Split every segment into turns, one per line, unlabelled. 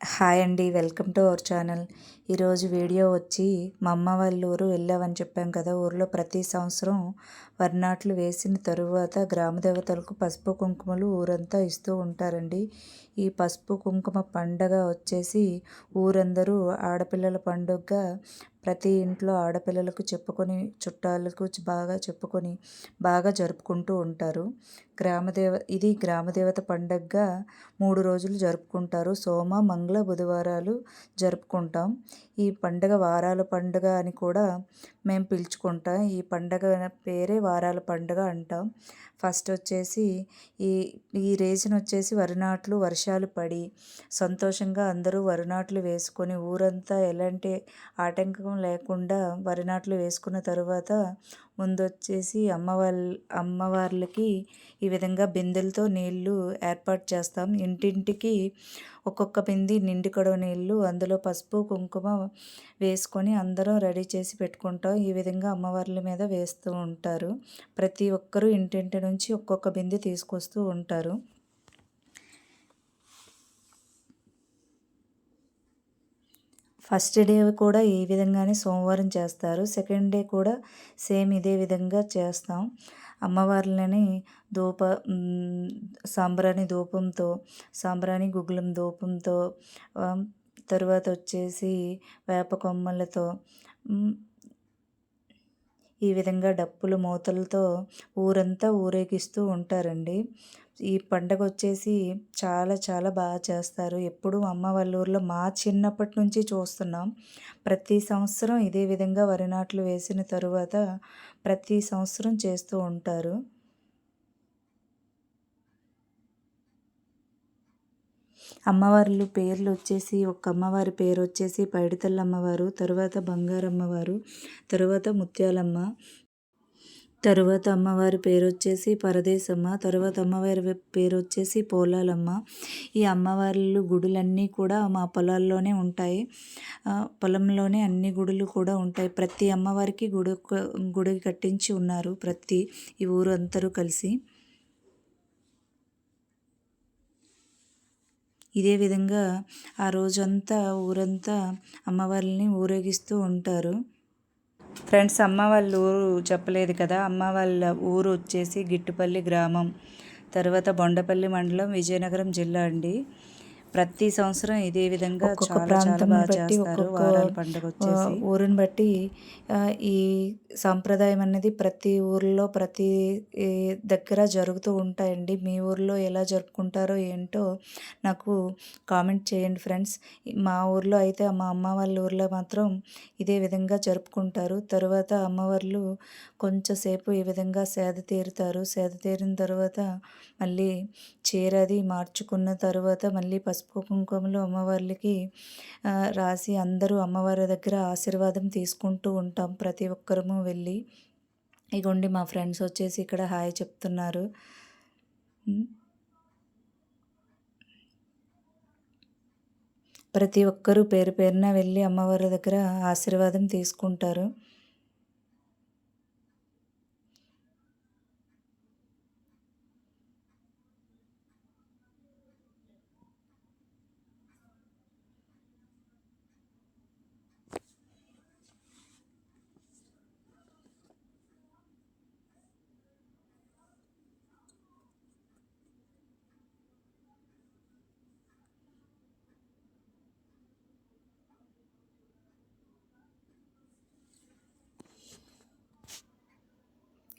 Hi అండి welcome to our channel. ఈరోజు video వచ్చి మా అమ్మ వాళ్ళ ఊరు వెళ్ళామని చెప్పాం కదా ఊర్లో ప్రతి సంవత్సరం వర్ణాట్లు వేసిన తరువాత గ్రామ దేవతలకు పసుపు కుంకుమలు ఊరంతా ఇస్తూ ఉంటారండి. ఈ పసుపు కుంకుమ పండగ వచ్చేసి ఊరందరూ ఆడపిల్లల పండుగగా ప్రతి ఇంట్లో ఆడపిల్లలకు చెప్పుకొని చుట్టాలకు బాగా చెప్పుకొని బాగా జరుపుకుంటూ ఉంటారు. గ్రామదేవ ఇది గ్రామదేవత పండగగా మూడు రోజులు జరుపుకుంటారు. సోమ మంగళ బుధవారాలు జరుపుకుంటాం. ఈ పండగ వారాల పండుగ అని కూడా మేము పిలుచుకుంటాం. ఈ పండగ పేరే వారాల పండుగ అంటాం. ఫస్ట్ వచ్చేసి ఈ ఈ రీజన్ వచ్చేసి వరినాట్లు వర్షాలు పడి సంతోషంగా అందరూ వరినాట్లు వేసుకొని ఊరంతా ఎలాంటి ఆటంకం లేకుండా వరినాట్లు వేసుకున్న తరువాత ముందు వచ్చేసి అమ్మవాళ్ళ అమ్మవార్లకి ఈ విధంగా బిందెలతో నీళ్ళు ఏర్పాటు చేస్తాం. ఇంటింటికి ఒక్కొక్క బింది నిండి కడవ నీళ్ళు అందులో పసుపు కుంకుమ వేసుకొని అందరం రెడీ చేసి పెట్టుకుంటాం. ఈ విధంగా అమ్మవార్ల మీద వేస్తూ ఉంటారు. ప్రతి ఒక్కరూ ఇంటింటి నుంచి ఒక్కొక్క బింది తీసుకొస్తూ ఉంటారు. ఫస్ట్ డే కూడా ఈ విధంగానే సోమవారం చేస్తారు. సెకండ్ డే కూడా సేమ్ ఇదే విధంగా చేస్తాం. అమ్మవార్లని ధూప సాంబ్రాణి ధూపంతో సాంబ్రాణి గుగ్గులం ధూపంతో తరువాత వచ్చేసి వేప కొమ్మలతో ఈ విధంగా డప్పులు మూతలతో ఊరంతా ఊరేగిస్తూ ఉంటారండి. ఈ పండగ వచ్చేసి చాలా చాలా బాగా చేస్తారు. ఎప్పుడు అమ్మ వాళ్ళ ఊర్లో మా చిన్నప్పటి నుంచి చూస్తున్నాం. ప్రతి సంవత్సరం ఇదే విధంగా వరి నాట్లు వేసిన తరువాత ప్రతి సంవత్సరం చేస్తూ ఉంటారు. అమ్మవార్లు పేర్లు వచ్చేసి ఒక అమ్మవారి పేరు వచ్చేసి పైడితల్లి అమ్మవారు తరువాత బంగారమ్మవారు తరువాత ముత్యాలమ్మ తరువాత అమ్మవారి పేరు వచ్చేసి పరదేశమ్మ తరువాత అమ్మవారి పేరు వచ్చేసి పోలాలమ్మ. ఈ అమ్మవార్లు గుడులన్నీ కూడా మా పొలాల్లోనే ఉంటాయి. పొలంలోనే అన్ని గుడులు కూడా ఉంటాయి. ప్రతి అమ్మవారికి గుడి గుడి కట్టించి ఉన్నారు ప్రతి ఈ ఊరు అందరూ కలిసి. ఇదే విధంగా ఆ రోజంతా ఊరంతా అమ్మవారిని ఊరేగిస్తూ ఉంటారు. ఫ్రెండ్స్ అమ్మ వాళ్ళ ఊరు చెప్పలేదు కదా. అమ్మ వాళ్ళ ఊరు వచ్చేసి గిట్టుపల్లి గ్రామం తర్వాత బొండపల్లి మండలం విజయనగరం జిల్లా అండి. ప్రతి సంవత్సరం ఇదే విధంగా ఒక్కొక్క ప్రాంతం బట్టి ఒక్కొక్క పండుగ వచ్చేసి. ఊరిని బట్టి ఈ సాంప్రదాయం అనేది ప్రతి ఊర్లో ప్రతి దగ్గర జరుగుతూ ఉంటాయండి. మీ ఊర్లో ఎలా జరుపుకుంటారో ఏంటో నాకు కామెంట్ చేయండి ఫ్రెండ్స్. మా ఊర్లో అయితే మా అమ్మ వాళ్ళ ఊర్లో మాత్రం ఇదే విధంగా జరుపుకుంటారు. తరువాత అమ్మవార్లు కొంచెంసేపు ఈ విధంగా సేద తీరుతారు. సేద తీరిన తర్వాత మళ్ళీ చీరది మార్చుకున్న తర్వాత మళ్ళీ పసుపు కుంకుమలు అమ్మవార్లకి రాసి అందరూ అమ్మవారి దగ్గర ఆశీర్వాదం తీసుకుంటూ ఉంటాం ప్రతి ఒక్కరము వెళ్ళి. ఇగోండి మా ఫ్రెండ్స్ వచ్చేసి ఇక్కడ హాయ్ చెప్తున్నారు. ప్రతి ఒక్కరూ పేరు పేరున వెళ్ళి అమ్మవారి దగ్గర ఆశీర్వాదం తీసుకుంటారు.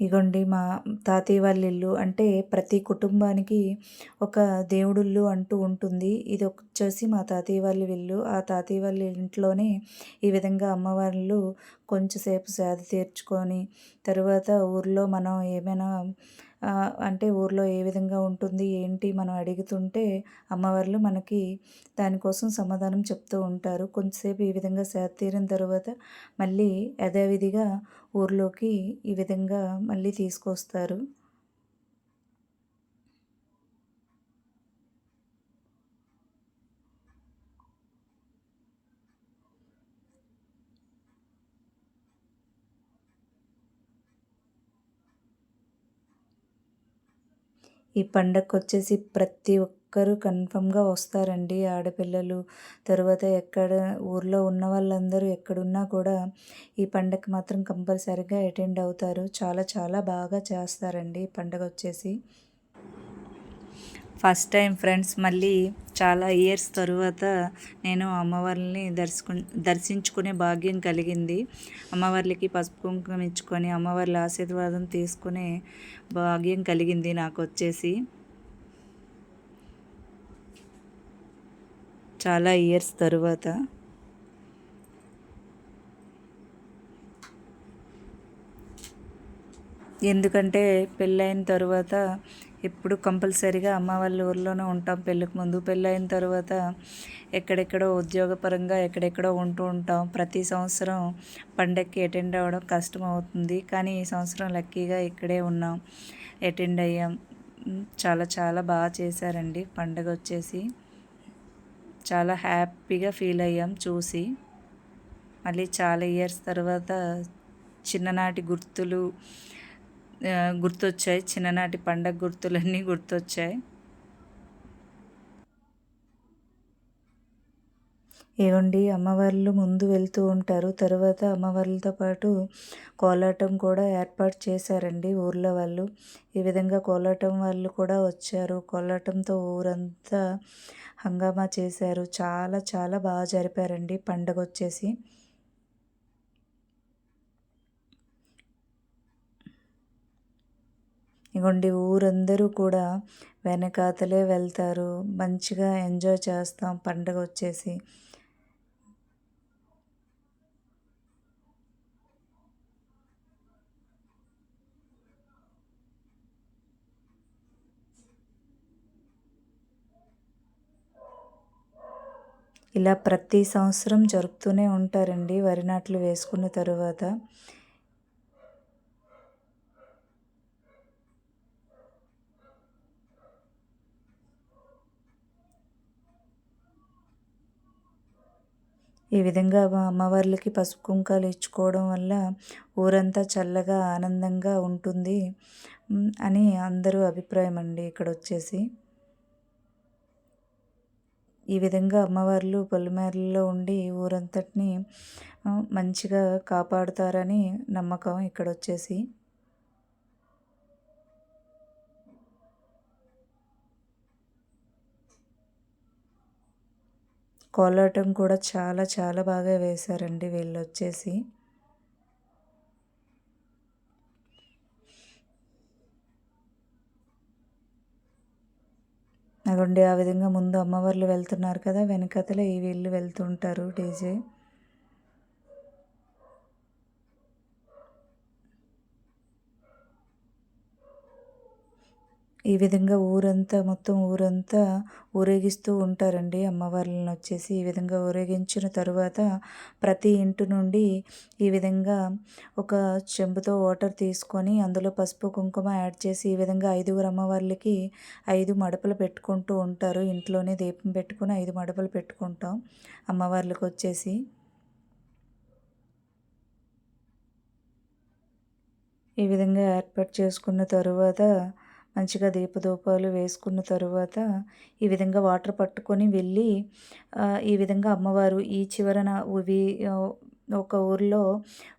ఇగోండి మా తాతయ్య వాళ్ళ ఇల్లు అంటే ప్రతి కుటుంబానికి ఒక దేవుడిల్లు అంటూ ఉంటుంది. ఇది వచ్చేసి మా తాతయ్య వాళ్ళ ఇల్లు. ఆ తాతయ్య వాళ్ళ ఇంట్లోనే ఈ విధంగా అమ్మవార్లు కొంచెంసేపు సేద తీర్చుకొని తర్వాత ఊర్లో మనం ఏమైనా అంటే ఊర్లో ఏ విధంగా ఉంటుంది ఏంటి మనం అడుగుతుంటే అమ్మవార్లు మనకి దానికోసం సమాధానం చెప్తూ ఉంటారు. కొంతసేపు ఈ విధంగా సేద తీరిన తర్వాత మళ్ళీ యథావిధిగా ఊర్లోకి ఈ విధంగా మళ్ళీ తీసుకొస్తారు. ఈ పండగకు వచ్చేసి ప్రతి ఒక్కరూ ఒక్కరు కన్ఫర్మ్గా వస్తారండి. ఆడపిల్లలు తర్వాత ఎక్కడ ఊర్లో ఉన్న వాళ్ళందరూ ఎక్కడున్నా కూడా ఈ పండగ మాత్రం కంపల్సరీగా అటెండ్ అవుతారు. చాలా చాలా బాగా చేస్తారండి ఈ పండగ వచ్చేసి ఫస్ట్ టైం ఫ్రెండ్స్ మళ్ళీ చాలా ఇయర్స్ తరువాత నేను అమ్మవారిని దర్శకు దర్శించుకునే భాగ్యం కలిగింది. అమ్మవార్లకి పసుపు కుంకుమ ఇచ్చుకొని అమ్మవార్ల ఆశీర్వాదం తీసుకునే భాగ్యం కలిగింది నాకు వచ్చేసి చాలా ఇయర్స్ తరువాత. ఎందుకంటే పెళ్ళైన తర్వాత ఎప్పుడు కంపల్సరీగా అమ్మ వాళ్ళ ఊర్లోనే ఉంటాం. పెళ్ళికి ముందు పెళ్ళైన తర్వాత ఎక్కడెక్కడో ఉద్యోగపరంగా ఎక్కడెక్కడో ఉంటూ ఉంటాం. ప్రతి సంవత్సరం పండగకి అటెండ్ అవ్వడం కష్టం అవుతుంది. కానీ ఈ సంవత్సరం లక్కీగా ఇక్కడే ఉన్నాం. అటెండ్ అయ్యాం. చాలా చాలా బాగా చేశారండి. పండగ వచ్చేసి చాలా హ్యాపీగా ఫీల్ అయ్యాం చూసి. మళ్ళీ చాలా ఇయర్స్ తర్వాత చిన్ననాటి గుర్తులు గుర్తొచ్చాయి. చిన్ననాటి పండగ గుర్తులన్నీ గుర్తొచ్చాయి. ఏమండి అమ్మవార్లు ముందు వెళ్తూ ఉంటారు. తర్వాత అమ్మవార్లతో పాటు కోలాటం కూడా ఏర్పాటు చేశారండి ఊర్లో వాళ్ళు. ఈ విధంగా కోలాటం వాళ్ళు కూడా వచ్చారు. కోలాటంతో ఊరంతా హంగామా చేశారు. చాలా చాలా బాగా జరిపారండి పండగ వచ్చేసి. ఇగోండి ఊరందరూ కూడా వెనకాతలే వెళ్తారు. మంచిగా ఎంజాయ్ చేస్తాం పండగ వచ్చేసి ఇలా ప్రతి సంవత్సరం జరుపుతూనే ఉంటారండి వరి నాట్లు వేసుకున్న తరువాత. ఈ విధంగా అమ్మవార్లకి పసుపు కుంకాలు ఇచ్చుకోవడం వల్ల ఊరంతా చల్లగా ఆనందంగా ఉంటుంది అని అందరూ అభిప్రాయం అండి ఇక్కడ వచ్చేసి ఈ విధంగా అమ్మవార్లు పొలిమేరల్లో ఉండి ఊరంతటిని మంచిగా కాపాడుతారని నమ్మకం ఇక్కడ వచ్చేసి కోలాటం కూడా చాలా చాలా బాగా వేశారండి వీళ్ళు వచ్చేసి అదండి ఆ విధంగా ముందు అమ్మవార్లు వెళ్తున్నారు కదా వెనకతలే ఈ వీళ్ళు వెళ్తుంటారు డీజే. ఈ విధంగా ఊరంతా మొత్తం ఊరంతా ఊరేగిస్తూ ఉంటారండి అమ్మవార్లను వచ్చేసి. ఈ విధంగా ఊరేగించిన తరువాత ప్రతి ఇంటి నుండి ఈ విధంగా ఒక చెంబుతో వాటర్ తీసుకొని అందులో పసుపు కుంకుమ యాడ్ చేసి ఈ విధంగా ఐదుగురు అమ్మవార్లకి ఐదు మడపలు పెట్టుకుంటూ ఉంటారు. ఇంట్లోనే దీపం పెట్టుకుని ఐదు మడపలు పెట్టుకుంటాం అమ్మవార్లకు వచ్చేసి. ఈ విధంగా ఏర్పాటు చేసుకున్న తరువాత మంచిగా దీపదూపాలు వేసుకున్న తరువాత ఈ విధంగా వాటర్ పట్టుకొని వెళ్ళి ఈ విధంగా అమ్మవారు ఈ చివరన ఇవి ఒక ఊర్లో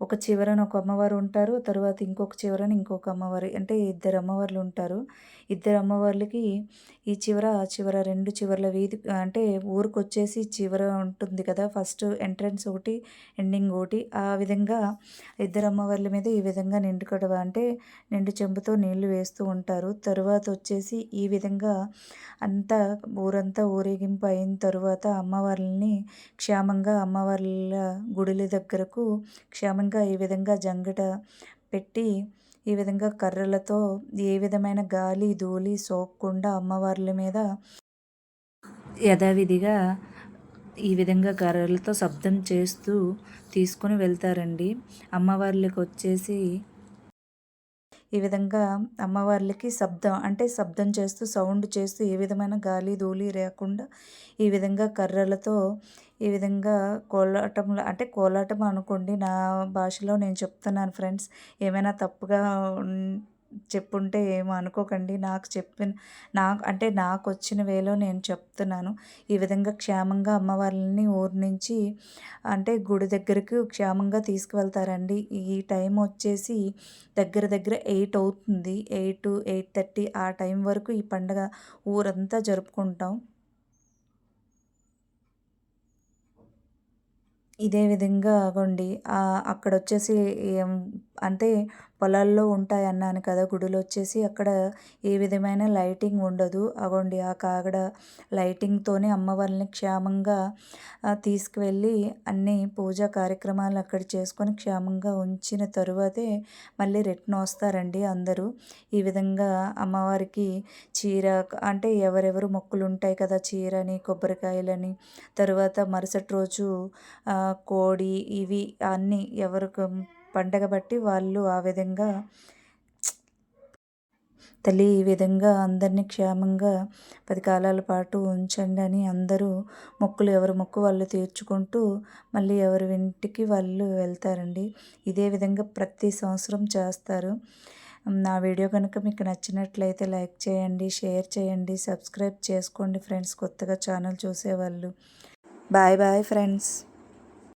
ఒక చివరన ఒక అమ్మవారు ఉంటారు తర్వాత ఇంకొక చివరన ఇంకొక అమ్మవారు. అంటే ఇద్దరు అమ్మవార్లు ఉంటారు. ఇద్దరు అమ్మవార్లకి ఈ చివర ఆ చివర రెండు చివరల వీధి అంటే ఊరికి వచ్చేసి చివర ఉంటుంది కదా ఫస్ట్ ఎంట్రన్స్ ఒకటి ఎండింగ్ ఒకటి. ఆ విధంగా ఇద్దరు అమ్మవార్ల మీద ఈ విధంగా నిండు కడవ అంటే నిండు చెంబుతో నీళ్ళు వేస్తూ ఉంటారు. తరువాత వచ్చేసి ఈ విధంగా అంతా ఊరంతా ఊరేగింపు అయిన తరువాత అమ్మవార్లని క్షేమంగా అమ్మవార్ల గుడిల దగ్గరకు క్షేమంగా ఈ విధంగా జంగట పెట్టి ఈ విధంగా కర్రలతో ఏ విధమైన గాలి ధూళి సోకకుండా అమ్మవార్ల మీద యథావిధిగా ఈ విధంగా కర్రలతో శబ్దం చేస్తూ తీసుకొని వెళ్తారండి. అమ్మవార్లకు వచ్చేసి ఈ విధంగా అమ్మవార్లకి శబ్దం అంటే శబ్దం చేస్తూ సౌండ్ చేస్తూ ఏ విధమైన గాలి ధూళి లేకుండా ఈ విధంగా కర్రలతో ఈ విధంగా కోలాటంలో అంటే కోలాటం అనుకోండి నా భాషలో నేను చెప్తున్నాను ఫ్రెండ్స్. ఏమైనా తప్పుగా చెప్పుంటే ఏమో అనుకోకండి. నాకు చెప్పిన నాకు అంటే నాకు వచ్చిన వేలో నేను చెప్తున్నాను. ఈ విధంగా క్షేమంగా అమ్మవారిని ఊరి నుంచి అంటే గుడి దగ్గరకు క్షేమంగా తీసుకువెళ్తారండి. ఈ టైం వచ్చేసి దగ్గర దగ్గర ఎయిట్ అవుతుంది. ఎయిట్ ఎయిట్ థర్టీ ఆ టైం వరకు ఈ పండగ ఊరంతా జరుపుకుంటాం. ఇదే విధంగా అగోండి అక్కడ వచ్చేసి ఏం అంటే పొలాల్లో ఉంటాయి అన్నాను కదా గుడులు వచ్చేసి అక్కడ ఏ విధమైన లైటింగ్ ఉండదు. అగోండి ఆ కాగడ లైటింగ్తోనే అమ్మవారిని క్షేమంగా తీసుకువెళ్ళి అన్ని పూజా కార్యక్రమాలు అక్కడ చేసుకొని క్షేమంగా ఉంచిన తరువాతే మళ్ళీ రిటర్న్ వస్తారండి అందరూ. ఈ విధంగా అమ్మవారికి చీర అంటే ఎవరెవరు మొక్కులు ఉంటాయి కదా చీరని కొబ్బరికాయలని తరువాత మరుసటి రోజు కోడి ఇవి అన్నీ ఎవరికి పండగ బట్టి వాళ్ళు ఆ విధంగా తల్లి ఈ విధంగా అందరినీ క్షేమంగా పది కాలాల పాటు ఉంచండి అని అందరూ మొక్కులు ఎవరి మొక్కు వాళ్ళు తీర్చుకుంటూ మళ్ళీ ఎవరి ఇంటికి వాళ్ళు వెళ్తారండి. ఇదే విధంగా ప్రతి సంవత్సరం చేస్తారు. నా వీడియో కనుక మీకు నచ్చినట్లయితే లైక్ చేయండి షేర్ చేయండి సబ్స్క్రైబ్ చేసుకోండి ఫ్రెండ్స్ కొత్తగా ఛానల్ చూసేవాళ్ళు. Bye bye friends.